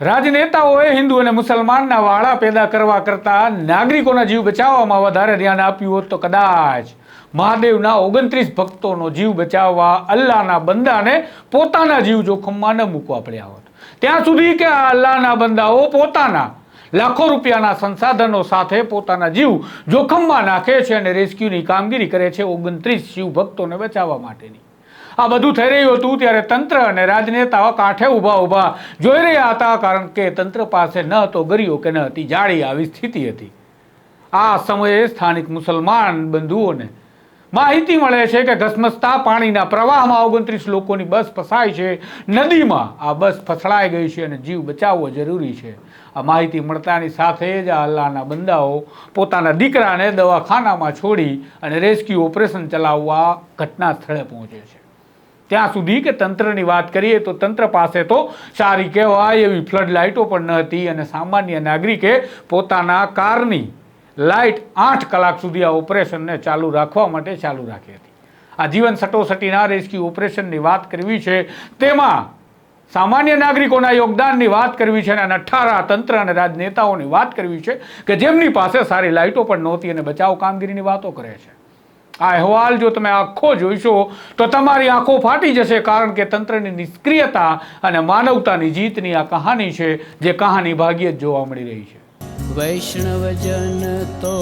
રાજનેતાઓએ હિન્દુ અને મુસલમાનના વાળા પેદા કરવા કરતાં નાગરિકોના જીવ બચાવવામાં વધારે ધ્યાન આપ્યું હોત તો કદાચ મહાદેવના ઓગણત્રીસ ભક્તોનો જીવ બચાવવા અલ્લાહના બંદાને પોતાના જીવ જોખમમાં ન મૂકવા પડ્યા હોત. ત્યાં સુધી કે આ અલ્લાહના બંદાઓ પોતાના લાખો રૂપિયાના સંસાધનો સાથે પોતાના જીવ જોખમમાં નાખે છે અને રેસ્ક્યુની કામગીરી કરે છે ઓગણત્રીસ શિવ ભક્તોને બચાવવા માટેની. આ બધું થઈ રહ્યું હતું ત્યારે તંત્ર અને રાજનેતાઓ કાંઠે ઊભા ઊભા જોઈ રહ્યા હતા, કારણ કે તંત્ર પાસે ન હતો ગરીઓ કે ન હતી, જાળી આવી સ્થિતિ હતી. આ સમયે સ્થાનિક મુસલમાન બંધુઓને માહિતી મળે છે કે ઘસમસતા પાણીના પ્રવાહમાં ઓગણત્રીસ લોકોની બસ ફસાય છે. નદીમાં આ બસ ફસડાઈ ગઈ છે અને જીવ બચાવવો જરૂરી છે. આ માહિતી મળતાની સાથે જ આ અલ્લાહના બંદાઓ પોતાના દીકરાને દવાખાનામાં છોડી અને રેસ્ક્યુ ઓપરેશન ચલાવવા ઘટના સ્થળે પહોંચે છે. ત્યાં સુધી કે તંત્રની વાત કરીએ તો તંત્ર પાસે તો સારી કહેવાય એવી ફ્લડ લાઇટો પણ ન હતી અને સામાન્ય નાગરિકે પોતાના કારની લાઇટ આઠ કલાક સુધી આ ઓપરેશનને ચાલુ રાખવા માટે ચાલુ રાખી હતી. આ જીવન સટોસટીના રેસ્ક્યુ ઓપરેશનની વાત કરવી છે, તેમાં સામાન્ય નાગરિકોના યોગદાનની વાત કરવી છે અને અઠારા તંત્ર અને રાજનેતાઓની વાત કરવી છે કે જેમની પાસે સારી લાઇટો પણ નહોતી અને બચાવ કામગીરીની વાતો કરે છે. આ અહેવાલ જો તમે આખો જોઈશો તો તમારી આંખો ફાટી જશે કારણ કે તંત્રની નિષ્ક્રિયતા અને માનવતાની જીતની આ કહાની છે જે કહાની ભાગ્યે જ જોવા મળી રહી છે. વૈષ્ણવજન તો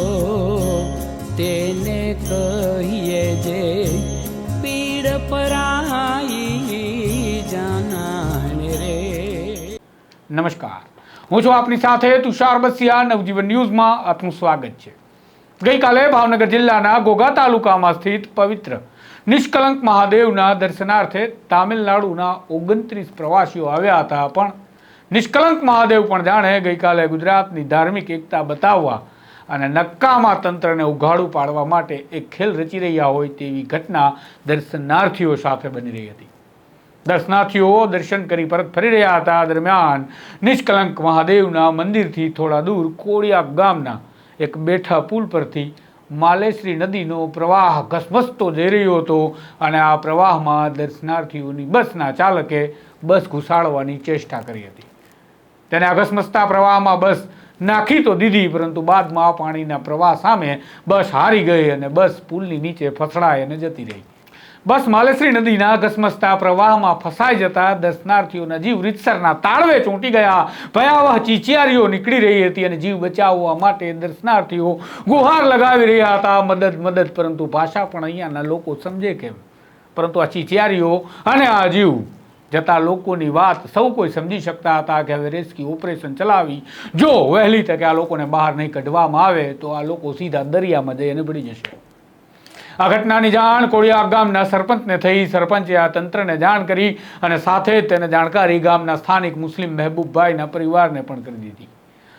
તેને કહીએ જે પીડ પરાઈ જાનાને રે. નમસ્કાર. હું છું આપની સાથે તુષાર બસિયા નવજીવન ન્યૂઝમાં આપનું સ્વાગત છે. ગઈકાલે ભાવનગર જિલ્લાના ઘોઘા તાલુકામાં સ્થિત પવિત્ર નિષ્કલંક મહાદેવના દર્શનાર્થે તામિલનાડુના ઓગણત્રીસ પ્રવાસીઓ આવ્યા હતા. પણ નિષ્કલંક મહાદેવ પણ જાણે ગઈકાલે ગુજરાતની ધાર્મિક એકતા બતાવવા અને નક્કામાં તંત્રને ઉઘાડું પાડવા માટે એક ખેલ રચી રહ્યા હોય તેવી ઘટના દર્શનાર્થીઓ સાથે બની રહી હતી. દર્શનાર્થીઓ દર્શન કરી પરત ફરી રહ્યા હતા. દરમિયાન નિષ્કલંક મહાદેવના મંદિરથી થોડા દૂર કોળિયા ગામના એક બેઠા પુલ પરથી માલેશ્રી નદીનો પ્રવાહ ઘસમસતો જઈ રહ્યો હતો અને આ પ્રવાહમાં દર્શનાર્થીઓની બસના ચાલકે બસ ઘુસાડવાની ચેષ્ટા કરી હતી. તેને અકસ્મસતા પ્રવાહમાં બસ નાખી તો દીધી, પરંતુ બાદમાં પાણીના પ્રવાહ સામે બસ હારી ગઈ અને બસ પુલની નીચે ફસડાઈ અને જતી રહી. બસ માલેશ્રી નદીના ઘસમસતા પ્રવાહમાં ફસાઈ જતા દર્શનાર્થીઓના જીવ રીતસરના તાળવે ચોંટી ગયા. ભયાવહ ચીચિયારીઓ નીકળી રહી હતી અને જીવ બચાવવા માટે દર્શનાર્થીઓ ગુહાર લગાવી રહ્યા હતા. મદદ મદદ, પરંતુ ભાષા પણ અહીંયાના લોકો સમજે કેમ? પરંતુ આ ચીચિયારીઓ અને આ જીવ જતા લોકોની વાત સૌ કોઈ સમજી શકતા હતા કે હવે રેસ્ક્યુ ઓપરેશન ચલાવી. જો વહેલી તકે આ લોકોને બહાર નહીં કાઢવામાં આવે તો આ લોકો સીધા દરિયામાં જઈને પડી જશે. આ ઘટનાની જાણ કોળિયા ગામના સરપંચને થઈ. સરપંચે આ તંત્રને જાણ કરી અને સાથે તેને જાણકારી ગામના સ્થાનિક મુસ્લિમ મહેબૂબભાઈના પરિવારને પણ કરી દીધી.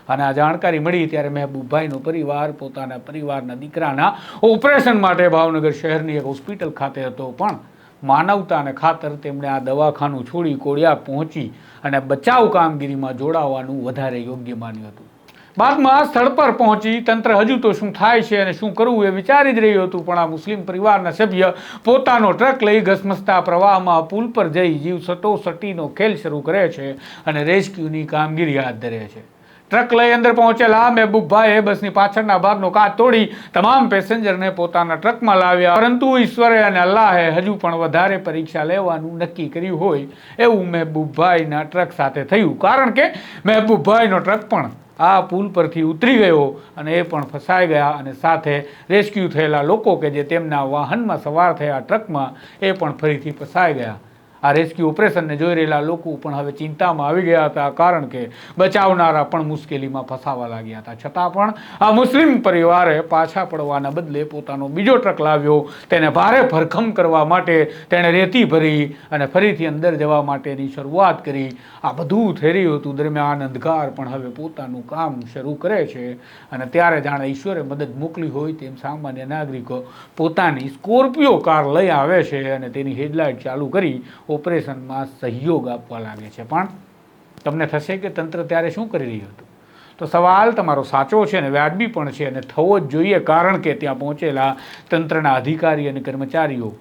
અને આ જાણકારી મળી ત્યારે મહેબૂબભાઈનો પરિવાર પોતાના પરિવારના દીકરાના ઓપરેશન માટે ભાવનગર શહેરની એક હોસ્પિટલ ખાતે હતો. પણ માનવતાને ખાતર તેમણે આ દવાખાનું છોડી કોળિયા પહોંચી અને બચાવ કામગીરીમાં જોડાવાનું વધારે યોગ્ય માન્યું હતું. બાદમાં સ્થળ પર પહોંચી તંત્ર હજુ તો શું થાય છે અને શું કરવું એ વિચારી જ રહ્યું હતું, પણ આ મુસ્લિમ પરિવારના સભ્ય પોતાનો ટ્રક લઈ ઘસમસતા પ્રવાહમાં પુલ પર જઈ જીવ સટોસટીનો ખેલ શરૂ કરે છે અને રેસ્ક્યુની કામગીરી હાથ ધરે છે. ટ્રક લઈ અંદર પહોંચેલા મહેબૂબભાઈએ બસની પાછળના ભાગનો કાચ તોડી તમામ પેસેન્જરને પોતાના ટ્રકમાં લાવ્યા. પરંતુ ઈશ્વરે અને અલ્લાહે હજુ પણ વધારે પરીક્ષા લેવાનું નક્કી કર્યું હોય એવું મહેબૂબભાઈના ટ્રક સાથે થયું. કારણ કે મહેબૂબભાઈનો ટ્રક પણ આ પુલ પરથી ઉતરી ગયો અને એ પણ ફસાઈ ગયા અને સાથે રેસ્ક્યુ થયેલા લોકો કે જે તેમના વાહનમાં સવાર થયા ટ્રકમાં એ પણ ફરીથી ફસાઈ ગયા. આ રેસ્ક્યુ ઓપરેશનને જોઈ રહેલા લોકો પણ હવે ચિંતામાં આવી ગયા હતા, કારણ કે બચાવનારા પણ મુશ્કેલીમાં ફસાવા લાગ્યા હતા. છતાં પણ આ મુસ્લિમ પરિવારે પાછા પડવાના બદલે પોતાનો બીજો ટ્રક લાવ્યો. તેને ભારે ભરખમ કરવા માટે તેણે રેતી ભરી અને ફરીથી અંદર જવા માટેની શરૂઆત કરી. આ બધું થઈ રહ્યું હતું દરમિયાન અંધકાર પણ હવે પોતાનું કામ શરૂ કરે છે અને ત્યારે જાણે ઈશ્વરે મદદ મોકલી હોય તેમ સામાન્ય નાગરિકો પોતાની સ્કોર્પિયો કાર લઈ આવે છે અને તેની હેડલાઇટ ચાલુ કરી ઓપરેશનમાં સહયોગ આપવા લાગે છે. પણ તમને થશે કે તંત્ર ત્યારે શું કરી રહ્યું હતું? તો સવાલ તમારો સાચો છે અને વ્યાજબી પણ છે અને થવો જ જોઈએ કારણ કે ત્યાં પહોંચેલા તંત્રના અધિકારી અને કર્મચારીઓ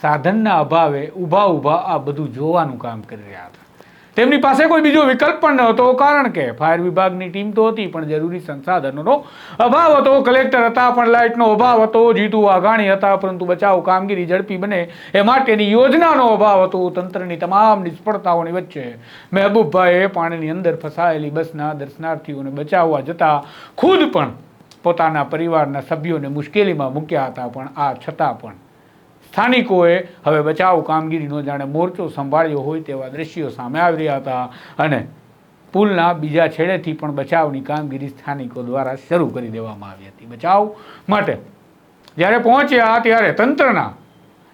સાધનના અભાવે ઊભા ઊભા આ બધું જોવાનું કામ કરી રહ્યા હતા. તેમની પાસે કોઈ બીજો વિકલ્પ પણ ન હતો કારણ કે ફાયર વિભાગની ટીમ તો હતી, પણ જરૂરી સંસાધનોનો અભાવ હતો. કલેક્ટર હતા, પણ લાઇટનો અભાવ હતો, જીતુ વાઘાણી હતા, પરંતુ બચાવ કામગીરી ઝડપી બને એ માટેની યોજનાનો અભાવ હતો. તંત્રની તમામ નિષ્ફળતાઓની વચ્ચે મહેબૂબભાઈએ પાણીની અંદર ફસાયેલી બસના દર્શનાર્થીઓને બચાવવા જતા ખુદ પણ પોતાના પરિવારના સભ્યોને મુશ્કેલીમાં મૂક્યા હતા, પણ આ છતાં પણ સ્થાનિકોએ હવે બચાવ કામગીરીનો જાણે મોરચો સંભાળ્યો હોય તેવા દ્રશ્યો સામે આવી રહ્યા હતા અને પુલના બીજા છેડેથી પણ બચાવની કામગીરી સ્થાનિકો દ્વારા શરૂ કરી દેવામાં આવી હતી. બચાવ માટે જ્યારે પહોંચ્યા ત્યારે તંત્રના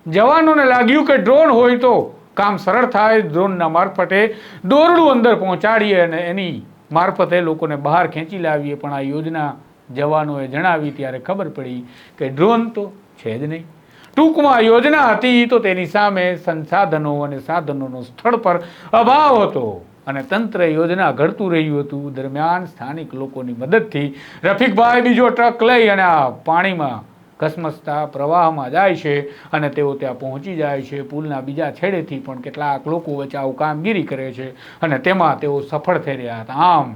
જવાનોને લાગ્યું કે ડ્રોન હોય તો કામ સરળ થાય, ડ્રોનના મારફતે દોરડું અંદર પહોંચાડીએ અને એની મારફતે લોકોને બહાર ખેંચી લાવીએ. પણ આ યોજના જવાનોએ જણાવી ત્યારે ખબર પડી કે ડ્રોન તો છે જ નહીં. ટૂંકમાં યોજના હતી, તો તેની સામે સંસાધનો અને સાધનોનો સ્થળ પર અભાવ હતો અને તંત્ર યોજના ઘડતું રહ્યું હતું. દરમિયાન સ્થાનિક લોકોની મદદથી રફીકભાઈ બીજો ટ્રક લઈ અને આ પાણીમાં ઘસમસતા પ્રવાહમાં જાય છે અને તેઓ ત્યાં પહોંચી જાય છે. પુલના બીજા છેડેથી પણ કેટલાક લોકો બચાવ કામગીરી કરે છે અને તેમાં તેઓ સફળ થઈ રહ્યા હતા. આમ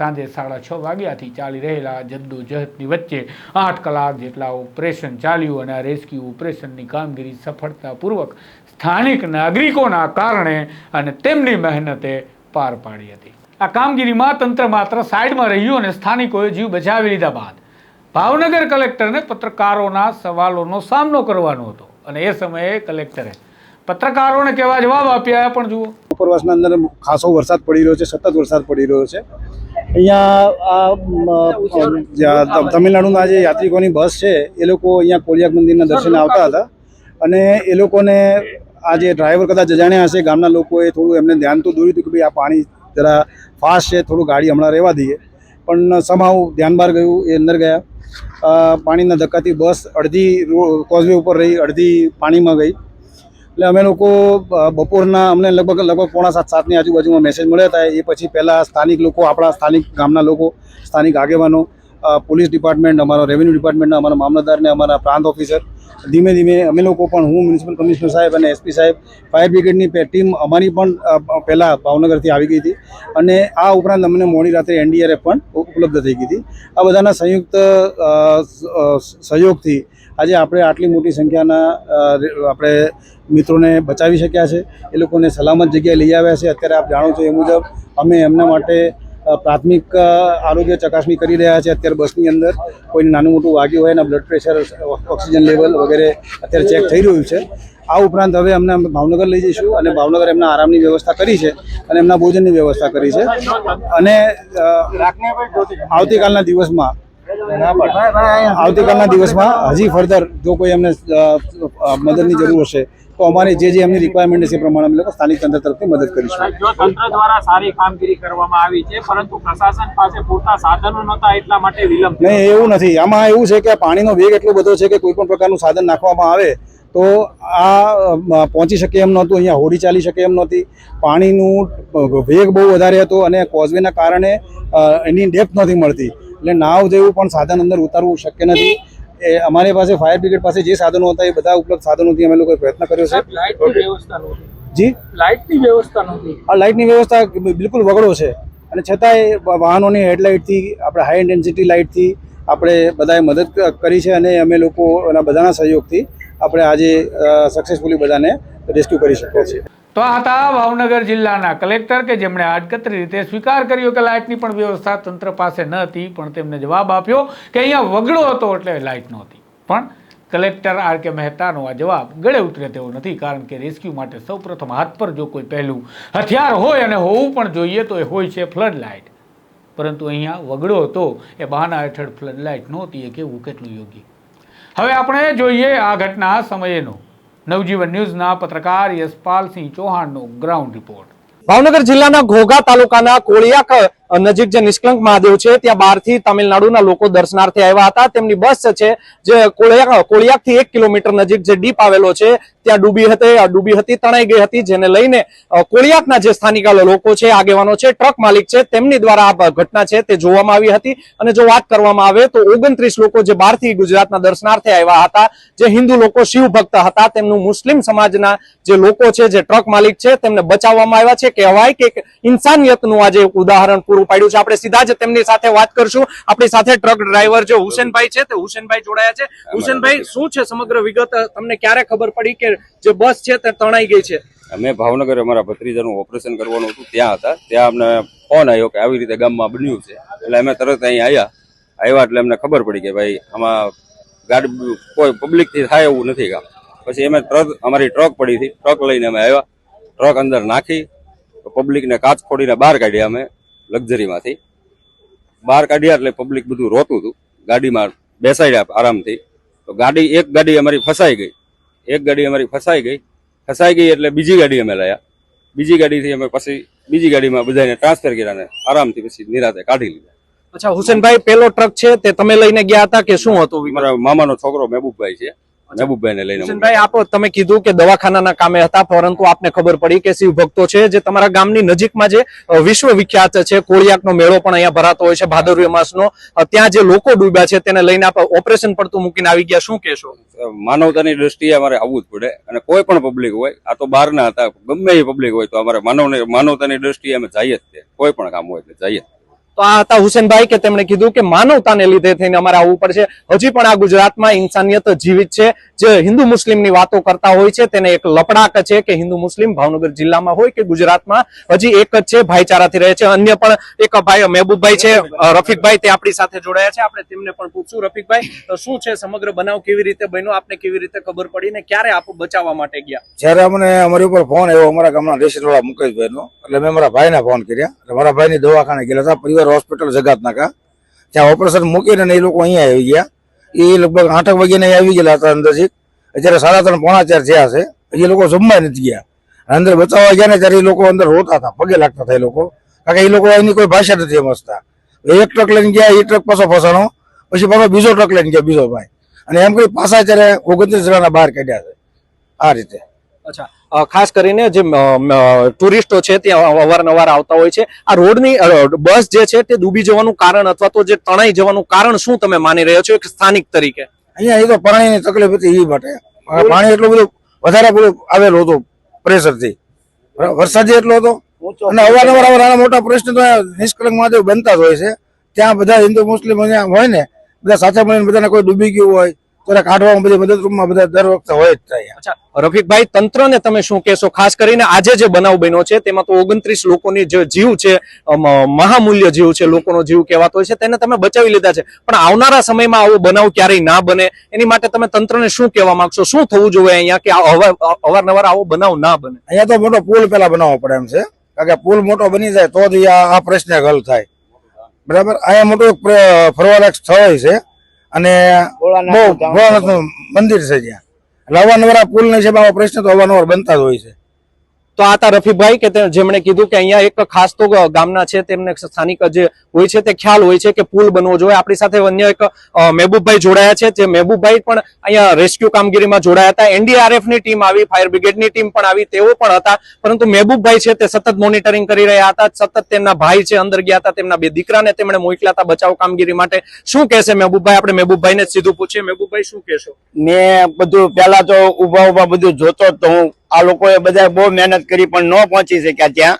સાંજે સાડા છ વાગ્યાથી ચાલી રહેલા જદ્દોજહદની વચ્ચે આઠ કલાક જેટલા ઓપરેશન ચાલ્યું અને આ રેસ્ક્યુ ઓપરેશનની કામગીરી સફળતાપૂર્વક સ્થાનિક નાગરિકોના કારણે અને તેમની મહેનતે પાર પાડી હતી. આ કામગીરીમાં તંત્ર માત્ર સાઈડમાં રહ્યું અને સ્થાનિકોએ જીવ બચાવી લીધા બાદ ભાવનગર કલેક્ટરને પત્રકારોના સવાલોનો સામનો કરવાનો હતો અને એ સમયે કલેક્ટરે પત્રકારોને કેવા જવાબ આપ્યા પણ જુઓ. ઉપરવાસના અંદર ખાસો વરસાદ પડી રહ્યો છે, સતત વરસાદ પડી રહ્યો છે. અહીંયા તમિલનાડુના જે યાત્રિકોની બસ છે, એ લોકો અહીંયા કોળિયાક મંદિરના દર્શને આવતા હતા. અને એ લોકોને આ જે ડ્રાઈવર કદાચ અજાણ્યા હશે, ગામના લોકોએ થોડું એમને ધ્યાન તો દોર્યું હતું કે ભાઈ આ પાણી જરા ફાસ્ટ છે, થોડું ગાડી હમણાં રહેવા દઈએ. પણ સમાવ ધ્યાન બહાર ગયું, એ અંદર ગયા. પાણીના ધક્કાથી બસ અડધી કોઝવે ઉપર રહી, અડધી પાણીમાં ગઈ. એટલે અમે લોકો બપોરના અમને લગભગ લગભગ પોણા સાત, સાતની આજુબાજુમાં મેસેજ મળ્યા હતા. એ પછી પહેલાં સ્થાનિક લોકો, આપણા સ્થાનિક ગામના લોકો, સ્થાનિક આગેવાનો પોલીસ ડિપાર્ટમેન્ટ અમારો રેવન્યુ ડિપાર્ટમેન્ટના અમારા મામલતદારને અમારા પ્રાંત ઓફિસર ધીમે ધીમે અમે લોકો પણ, હું મ્યુનિસિપલ કમિશનર સાહેબ અને એસપી સાહેબ ફાયર બ્રિગેડની ટીમ અમારી પણ પહેલાં ભાવનગરથી આવી ગઈ હતી. અને આ ઉપરાંત અમને મોડી રાત્રે એનડીઆરએફ પણ ઉપલબ્ધ થઈ ગઈ હતી. આ બધાના સંયુક્ત સહયોગથી આજે આપણે આટલી મોટી સંખ્યાના આપણે મિત્રોને બચાવી શક્યા છે. એ લોકોને સલામત જગ્યાએ લઈ આવ્યા છે. અત્યારે આપ જાણો છો એ મુજબ અમે એમના માટે પ્રાથમિક આરોગ્ય ચકાસણી કરી રહ્યા છે. અત્યારે બસની અંદર કોઈને નાનું મોટું વાગ્યું હોય એના બ્લડ પ્રેશર ઓક્સિજન લેવલ વગેરે અત્યારે ચેક થઈ રહ્યું છે. આ ઉપરાંત હવે અમને ભાવનગર લઈ જઈશું અને ભાવનગર એમના આરામની વ્યવસ્થા કરી છે અને એમના ભોજનની વ્યવસ્થા કરી છે. અને આવતીકાલના દિવસમાં? આવતીકાલના દિવસમાં હજી ફર્ધર જો કોઈ એમને અ, અ, મદદની જરૂર હશે તો અમારી જે જે એમની રિક્વાયરમેન્ટ છે એ પ્રમાણે અમે લોકો સ્થાનિક તંત્ર તરફથી મદદ કરીશું. જો તંત્ર દ્વારા સારી કામગીરી કરવામાં આવી છે પરંતુ પ્રશાસન પાસે પૂરતા સાધનો નહોતા એટલા માટે વિલંબ નહીં એવું નથી. આમાં એવું છે કે પાણીનો વેગ એટલો બધો છે કે કોઈ પણ પ્રકારનું સાધન નાખવામાં આવે તો આ પહોંચી શકે એમ નહોતું અહીંયા હોડી ચાલી શકે એમ નહોતી. પાણીનું વેગ બહુ વધારે હતો અને કોઝવેના કારણે એની ડેપ્થ નથી મળતી. એટલે નાવ જેવું પણ સાધન અંદર ઉતારવું શક્ય નથી. એ અમારી પાસે ફાયર બ્રિગેડ પાસે જે સાધનો હતા એ બધા ઉપલબ્ધ સાધનોથી અમે લોકોએ પ્રયત્ન કર્યો છે. જી? લાઇટની વ્યવસ્થા નથી આ લાઇટની વ્યવસ્થા બિલકુલ વગડો છે. અને છતાંય વાહનોની હેડલાઇટથી આપણે હાઈ ઇન્ટેન્સિટી લાઇટથી આપણે બધાએ મદદ કરી છે અને અમે લોકો એના બધાના સહયોગથી આપણે આજે સક્સેસફુલી બધાને રેસ્ક્યુ કરી શક્યા છીએ. તો આ હતા ભાવનગર જિલ્લાના કલેક્ટર કે જેમણે આડકતરી રીતે સ્વીકાર કર્યો કે લાઇટની પણ વ્યવસ્થા તંત્ર પાસે ન હતી, પણ તેમને જવાબ આપ્યો કે અહીંયા વગડો હતો એટલે લાઇટ નહોતી. પણ કલેક્ટર આર કે મહેતાનો આ જવાબ ગળે ઉતરે તેવો નથી, કારણ કે રેસ્ક્યુ માટે સૌપ્રથમ હાથ પર જો કોઈ પહેલું હથિયાર હોય અને હોવું પણ જોઈએ તો એ હોય છે ફ્લડ લાઇટ. પરંતુ અહીંયા વગડો હતો, એ બહાના હેઠળ ફ્લડ લાઇટ નહોતી, એ કેવું કેટલું યોગ્ય. હવે આપણે જોઈએ આ ઘટના સમયેનો. નવજીવન ન્યૂઝના પત્રકાર યશપાલસિંહ ચૌહાણનો ગ્રાઉન્ડ રિપોર્ટ. ભાવનગર જિલ્લાના ઘોઘા તાલુકાના કોળિયાક નજીક જે નિષ્કલંક મહાદેવ છે, ત્યાં બહારથી તમિલનાડુના લોકો દર્શનાર્થે આવ્યા હતા. તેમની બસ છે, જે કોળિયા, કોળિયાકથી એક કિલોમીટર નજીક જે ડીપ આવેલો છે, ત્યાં ડૂબી હતી ડૂબી હતી, તણાઈ ગઈ હતી, જેને લઈને કોળિયાકના જે સ્થાનિક લોકો છે, આગેવાનો છે, ટ્રક માલિક છે, તેમની દ્વારા આ ઘટના છે તે જોવામાં આવી હતી. અને જો વાત કરવામાં આવે તો ઓગણત્રીસ લોકો જે બહારથી ગુજરાતના દર્શનાર્થે આવ્યા હતા, જે હિન્દુ લોકો શિવ ભક્ત હતા, તેમનું મુસ્લિમ સમાજના જે લોકો છે, જે ટ્રક માલિક છે, તેમને બચાવવામાં આવ્યા છે. કહેવાય કે ઇન્સાનિયતનું આજે ઉદાહરણ પૂરું પાડ્યું છે. આપણે સીધા જ તેમની સાથે વાત કરશું. આપણી સાથે ટ્રક ડ્રાઈવર જે હુસેનભાઈ છે તે હુસેનભાઈ જોડાયા છે. હુસેનભાઈ શું છે સમગ્ર વિગત? તમને ક્યારે ખબર પડી કે જે બસ છે તે તણાઈ ગઈ છે? અમે ભાવનગર અમારા ભત્રીજાનું ઓપરેશન કરવાનું હતું. ત્યાં હતા. ત્યાં અમને ફોન આવ્યો કે આવી રીતે ગામમાં બન્યું છે. એટલે અમે તરત અહીં આવ્યા આવ્યા એટલે અમને ખબર પડી કે ભાઈ આમાં ગાડી કોઈ પબ્લિકથી થાય એવું નથી કામ પછી અમે તરત અમારી ટ્રક પડી હતી. ટ્રક લઈને અમે આવ્યા ટ્રક અંદર નાખી. પબ્લિકને કાચ ખોડીને બહાર કાઢ્યા અમે. લક્ઝરીમાંથી. બહાર કાઢ્યા એટલે પબ્લિક બધું રોતું હતું. ગાડીમાં બેસાડ્યા આરામથી. તો ગાડી એક ગાડી અમારી ફસાઈ ગઈ. એક ગાડી અમારી ફસાઈ ગઈ. ફસાઈ ગઈ એટલે બીજી ગાડી અમે લાયા. બીજી ગાડીથી અમે પછી બીજી ગાડીમાં બધાને ટ્રાન્સફર કર્યા ને આરામથી પછી નિરાતે કાઢી લીધા. અચ્છા હુસેનભાઈ પેલો ટ્રક છે તે તમે લઈને ગયા હતા કે શું હતું? મારા મામાનો છોકરો મહેબૂબભાઈ છે. મહેબૂબભાઈને લઈને અમે આપ તમે કીધું કે દવાખાનાના કામે હતા પરંતુ આપને ખબર પડી કે શિવ ભક્તો છે જે તમારા ગામની નજીકમાં જે વિશ્વ વિખ્યાત છે કોળિયાકનો મેળો પણ અહીંયા ભરાતો હોય છે ભાદરવી માસનો ત્યાં જે લોકો ડૂબ્યા છે તેને લઈને આપ ઓપરેશન પડતું મૂકીને આવી ગયા શું કહેશો માનવતાની દ્રષ્ટિએ અમારે આવવું જ પડે અને કોઈ પણ પબ્લિક હોય આ તો બહારના હતા ગમે એ પબ્લિક હોય તો અમારે માનવ માનવતાની દ્રષ્ટિએ અમે જઈએ જ તે કોઈ પણ કામ હોય એટલે જઈએ. તો આ હતા હુસેનભાઈ કે તેમણે કીધું કે માનવતાને લીધે થઈને અમારે આવવું પડશે. હજી પણ આ ગુજરાતમાં ઇન્સાનિયત જીવિત છે. જે હિન્દુ મુસ્લિમની વાતો કરતા હોય છે, તેને એક લપડાક છે કે હિન્દુ મુસ્લિમ ભાવનગર જિલ્લામાં હોય કે ગુજરાતમાં, હજી એક જ છે, ભાઈચારાથી રહે છે. અન્ય પણ એક ભાઈ મહેબૂબભાઈ છે રફીકભાઈ, તે આપણી સાથે જોડાયા છે. આપણે તેમને પણ પૂછશું, રફીકભાઈ, તો શું છે સમગ્ર બનાવ? કેવી રીતે બન્યો? આપને કેવી રીતે ખબર પડી ને ક્યારે આપ બચાવવા માટે ગયા? જ્યારે અમને અમારી ઉપર ફોન આવ્યો, અમારા ગામના રેસીવાળા મુકેશભાઈ નો એટલે મેં મારા ભાઈને ફોન કર્યા. મારા ભાઈની દવાખાને ગયેલા હતા, પરિવાર હોસ્પિટલ જગાતનાકા ત્યાં ઓપરેશન મૂકીને એ લોકો અહીંયા આવી ગયા. એ લગભગ આઠક વાગ્યાને આવી ગયેલા હતા અંદરથી. અત્યારે સાડા ત્રણ, પોણા ચાર થયા છે. એ લોકો જમવા નથી ગયા. અંદર બચાવવા ગયા ને ત્યારે એ લોકો અંદર રોતા હતા. પગે લાગતા હતા એ લોકો. કારણ કે એ લોકો એની કોઈ ભાષા નથી સમજતા. એક ટ્રક લઈને ગયા, એ ટ્રક પાછો ફસાણો. પછી પાછો બીજો ટ્રક લઈને ગયા, બીજો ભાઈ. અને એમ કરી પાછા ત્યારે ઓગણત્રીસ જણાના બહાર કાઢ્યા છે. આ રીતે. અચ્છા. ખાસ કરીને જે ટુરિસ્ટો છે ત્યાં અવારનવાર આવતા હોય છે. આ રોડની બસ જે છે તે ડૂબી જવાનું કારણ અથવા તો જે તણાઈ જવાનું કારણ શું તમે માની રહ્યા છો એક સ્થાનિક તરીકે? અહીંયા એ તો પાણીની તકલીફ હતી એ માટે. પાણી એટલું બધું વધારે બધું આવેલું હતું પ્રેશરથી? વરસાદ એટલો હતો. અને અવારનવાર આવા નાના મોટા પ્રશ્ન તો નિષ્કલંક મહાદેવ બનતા જ હોય છે. ત્યાં બધા હિન્દુ મુસ્લિમ અહીંયા હોય ને બધા સાથે મળીને બધાને કોઈ ડૂબી ગયું હોય એને કાઢવામાં બધી મદદરૂપમાં બધા દર વખતે હોય જ થાય રફીકભાઈ તંત્રને તમે શું કહેશો? ખાસ કરીને આજે જે બનાવ બન્યો છે તેમાં તો ઓગણત્રીસ લોકોની જે જીવ છે મહામૂલ્ય જીવ છે લોકોનો જીવ કહેવાતો હોય છે તેને તમે બચાવી લીધા છે. પણ આવનારા સમયમાં આવો બનાવ ક્યારેય ના બને. એની માટે તમે તંત્રને શું કહેવા માંગશો? શું થવું જોઈએ અહીંયા કે અવાર અવારનવાર આવો બનાવ ના બને? અહીંયા તો મોટો પુલ પેલા બનાવવો પડે એમ છે. કારણ કે પુલ મોટો બની જાય તો જ આ આ પ્રશ્ન હલ થાય. બરાબર? અહીંયા મોટું ફરવાલાયક સ્થળ છે. અને બહુ ભોળાનાથનું મંદિર છે જ્યાં એટલે અવારનવાર પુલની છે પ્રશ્ન તો અવારનવાર બનતા જ હોય છે. તો આ હતા રફીભાઈ કે જેમણે કીધું કે અહીંયા એક ખાસ તો ગામના છે, તેમને સ્થાનિક જે હોય છે તે ખ્યાલ હોય છે કે પુલ બનવો જોઈએ. આપણી સાથે અન્ય એક મહેબુબભાઈ જોડાયા છે, જે મહેબૂબભાઈ પણ અહીંયા રેસ્ક્યુ કામગીરીમાં જોડાયા હતા. એનડીઆરએફની ટીમ આવી, ફાયર બ્રિગેડની ટીમ પણ આવી, તેઓ પણ હતા. પરંતુ મહેબૂબભાઈ છે તે સતત મોનિટરિંગ કરી રહ્યા હતા, સતત તેમના ભાઈ છે અંદર ગયા હતા, તેમના બે દીકરાને તેમણે મોકલ્યા હતા બચાવ કામગીરી માટે. શું કહેશે મહેબૂબભાઈ? આપણે મહેબૂબભાઈને સીધું પૂછીએ. મહેબૂબભાઈ, શું કહેશો? મેં બધું પેલા તો ઊભા ઊભા બધું જોતો હતો હું આ લોકોએ બધા બહુ મહેનત કરી પણ ન પહોંચી શક્યા ત્યાં.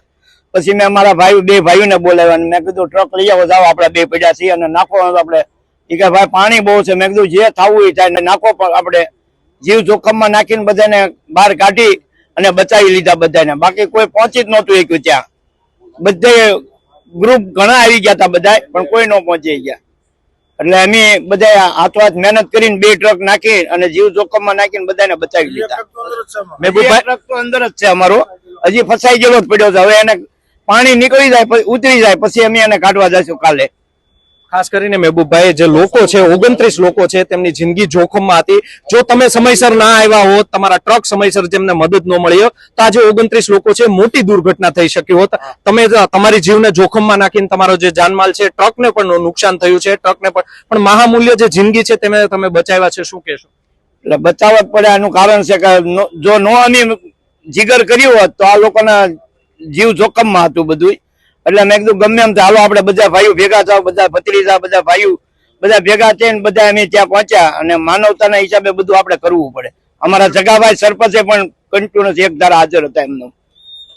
પછી મેં મારા ભાઈ, બે ભાઈઓને બોલાવ્યા મેં કીધું, ટ્રક લઈ આવો, જાઓ આપણે બે પડ્યા છીએ અને નાખો આપણે. એ કે, ભાઈ, પાણી બહુ છે. મેં કીધું, જે થવું એ થાય, નાખો પણ આપણે. જીવ જોખમમાં નાખીને બધાને બહાર કાઢી અને બચાવી લીધા બધાને. બાકી કોઈ પહોંચી જ નહોતું શક્યું ત્યાં. બધે ગ્રુપ ઘણા આવી ગયા હતા બધા પણ કોઈ ન પહોંચી ગયા એટલે અમે બધા હાથો હાથ મહેનત કરીને બે ટ્રક નાખી અને જીવ જોખમમાં નાખીને બધાને બચાવી લીધા. મહેબૂબભાઈ ટ્રક તો અંદર જ છે અમારો. હજી ફસાઈ ગયેલો જ પડ્યો છે. હવે એને પાણી નીકળી જાય ઉતરી જાય પછી અમે એને કાઢવા જઈશું કાલે. ખાસ કરીને મહેબૂબભાઈ જે લોકો છે ઓગણત્રીસ લોકો છે તેમની જિંદગી જોખમમાં હતી. જો તમે સમયસર ના આવ્યા હોત તમારા ટ્રક સમયસર જેમને મદદ ન મળી હોત તો આજે ઓગણત્રીસ લોકો છે મોટી દુર્ઘટના થઈ શકી હોત. તમે તમારી જીવને જોખમમાં નાખીને તમારો જે જાનમાલ છે ટ્રકને પણ નુકસાન થયું છે ટ્રકને પણ. પણ મહામૂલ્ય જે જિંદગી છે તેને તમે બચાવ્યા છે શું કહેશો? એટલે બચાવવા જ પડે આનું કારણ છે કે જો નો અમે જીગર કર્યું હોત તો આ લોકોના જીવ જોખમમાં હતું બધું એટલે મેં કીધું ગમે એમ ચાલો આપણે બધા ભાઈઓ ભેગા થાવ, બધા ભત્રીજા, બધા ભાઈઓ, બધા ભેગા થઈને બધા અમે ત્યાં પહોંચ્યા અને માનવતાના હિસાબે બધું આપણે કરવું પડે. અમારા જગાભાઈ સરપંચે પણ કન્ટિન્યુઅસ એક ધારા હાજર હતા એમનો.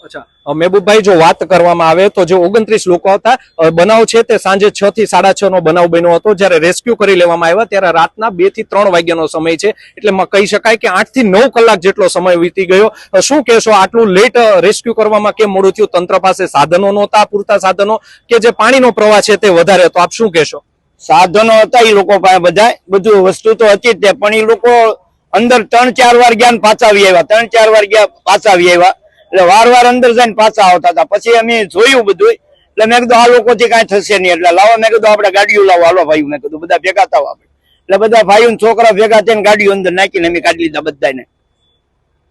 અચ્છા. મહેબૂબભાઈ જો વાત કરવામાં આવે તો જે ઓગણત્રીસ લોકો હતા બનાવ છે તે સાંજે છ થી સાડા છ નો બનાવ બન્યો હતો. જ્યારે રેસ્ક્યુ કરી લેવામાં આવ્યા ત્યારે રાતના બેથી ત્રણ વાગ્યાનો સમય છે. એટલે મ- કહી શકાય કે આઠથી નવ કલાક જેટલો સમય વીતી ગયો. શું કહેશો આટલું લેટ રેસ્ક્યુ કરવામાં કેમ મોડું થયું? તંત્ર પાસે સાધનો નહોતા પૂરતા સાધનો કે જે પાણીનો પ્રવાહ છે તે વધારે હતો? આપ શું કહેશો? સાધનો હતા એ લોકો પાસે બધા બધું વસ્તુ તો હતી જ તે પણ એ લોકો અંદર ત્રણ ચાર વાર ગયા પાછા આવી આવ્યા. ત્રણ ચાર વાર ગયા પાછા આવી આવ્યા. એટલે વાર વાર અંદર જઈને પાછા આવતા હતા. પછી અમે જોયું બધું એટલે મેં કીધું, આ લોકોથી કાંઈ થશે નહીં. એટલે લાવો, મેં કીધું, આપણે ગાડીઓ લાવો. હાલો ભાઈ, મેં કીધું, બધા ભેગા થાવ એટલે બધા ભાઈઓ છોકરા ભેગા થઈને ગાડીઓ અંદર નાખીને અમે કાઢી લીધા બધાને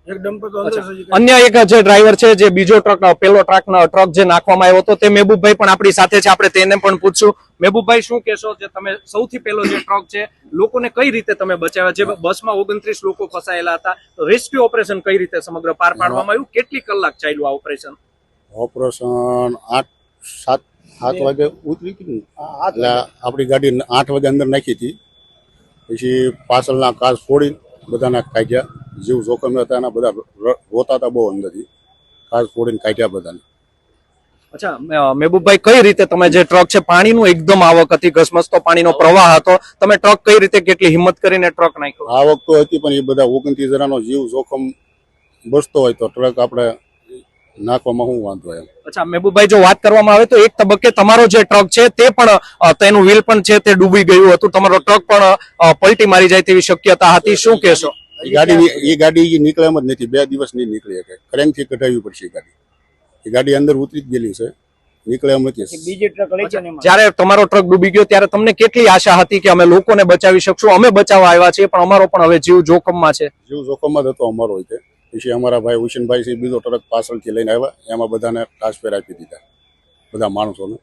અન્ય એક જે ડ્રાઈવર છે જે બીજો ટ્રક પેલો ટ્રક ટ્રક જે નાખવામાં આવ્યો હતો તે મહેબૂબભાઈ પણ આપણી સાથે છે. આપણે તેને પણ પૂછશું. મહેબૂબભાઈ શું કહેશો જે તમે સૌથી પહેલો જે ટ્રક છે લોકોને કઈ રીતે તમે બચાવ્યા? જે બસમાં ઓગણત્રીસ લોકો ફસાયેલા હતા રેસ્ક્યુ ઓપરેશન કઈ રીતે સમગ્ર પાર પાડવામાં આવ્યું? કેટલી કલાક ચાલ્યું આ ઓપરેશન ઓપરેશન આઠ સાત સાત વાગે ઉતરી હતી એટલે આપણી ગાડી આઠ વાગે અંદર નાખી હતી. પછી પાછળના કાચ ફોડી બધાના કાઢ્યા જીવ જોખમ હતા એના બધા રોતા હતા બહુ અંદરથી. ખાસ ફોડીને કાઢ્યા બધાને. અચ્છા મહેબૂબભાઈ કઈ રીતે તમે જે ટ્રક છે પાણીનું એકદમ આવક હતી ઘસમસતો પાણીનો પ્રવાહ હતો. તમે ટ્રક કઈ રીતે કેટલી હિંમત કરીને ટ્રક નાખ્યો? આવક તો હતી પણ એ બધા ઓગણત્રીસ જણાનો જીવ જોખમ બસતો હોય તો ટ્રક આપણે નાખવામાં હું વાંધો એમ. અચ્છા મહેબૂબભાઈ જો વાત કરવામાં આવે તો એક તબક્કે તમારો જે ટ્રક છે તે પણ તેનું વ્હીલ પણ છે તે ડૂબી ગયું હતું. તમારો ટ્રક પણ પલટી મારી જાય તેવી શક્યતા હતી. શું કહેશો? એ ગાડી એ ગાડી નીકળે એમ જ નથી. બે દિવસ નહીં નીકળી શકે ક્રેન્કથી કઢાવવી પડશે એ ગાડી. એ ગાડી અંદર ઉતરી જ ગયેલી છે. નીકળે એમ નથી. બીજી ટ્રક લઈ છે ને જ્યારે તમારો ટ્રક ડૂબી ગયો ત્યારે તમને કેટલી આશા હતી કે અમે લોકોને બચાવી શકશું? અમે બચાવવા આવ્યા છીએ પણ અમારો પણ હવે જીવ જોખમમાં છે. જીવ જોખમમાં જ હતો અમારો હોય પછી અમારા ભાઈ હુસેનભાઈ છે બીજો ટ્રક પાછળથી લઈને આવ્યા. એમાં બધાને ટ્રાન્સફર આપી દીધા, બધા માણસોને.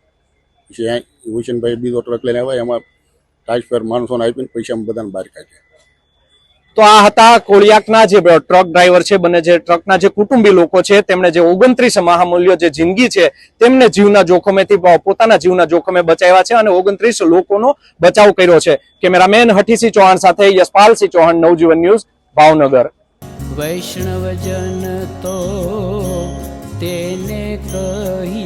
પછી અહીં હુસેનભાઈ બીજો ટ્રક લઈને આવ્યા, એમાં ટ્રાન્સફર માણસોને આપીને પૈસા બધાને બહાર કાઢ્યા. તો આ હતા કોળિયાકના જે ટ્રક ડ્રાઈવર છે, બંને જે ટ્રકના જે કુટુંબી લોકો છે, તેમણે જે ઓગણત્રીસ મહામૂલ્યો જે જિંદગી છે, તેમને જીવના જોખમેથી પોતાના જીવના જોખમે બચાવ્યા છે અને ઓગણત્રીસ લોકોનો બચાવ કર્યો છે. કેમેરામેન હઠીસિંહ ચૌહાણ સાથે યશપાલસિંહ ચૌહાણ, નવજીવન ન્યૂઝ, ભાવનગર. વૈષ્ણવજન તો તેને પરા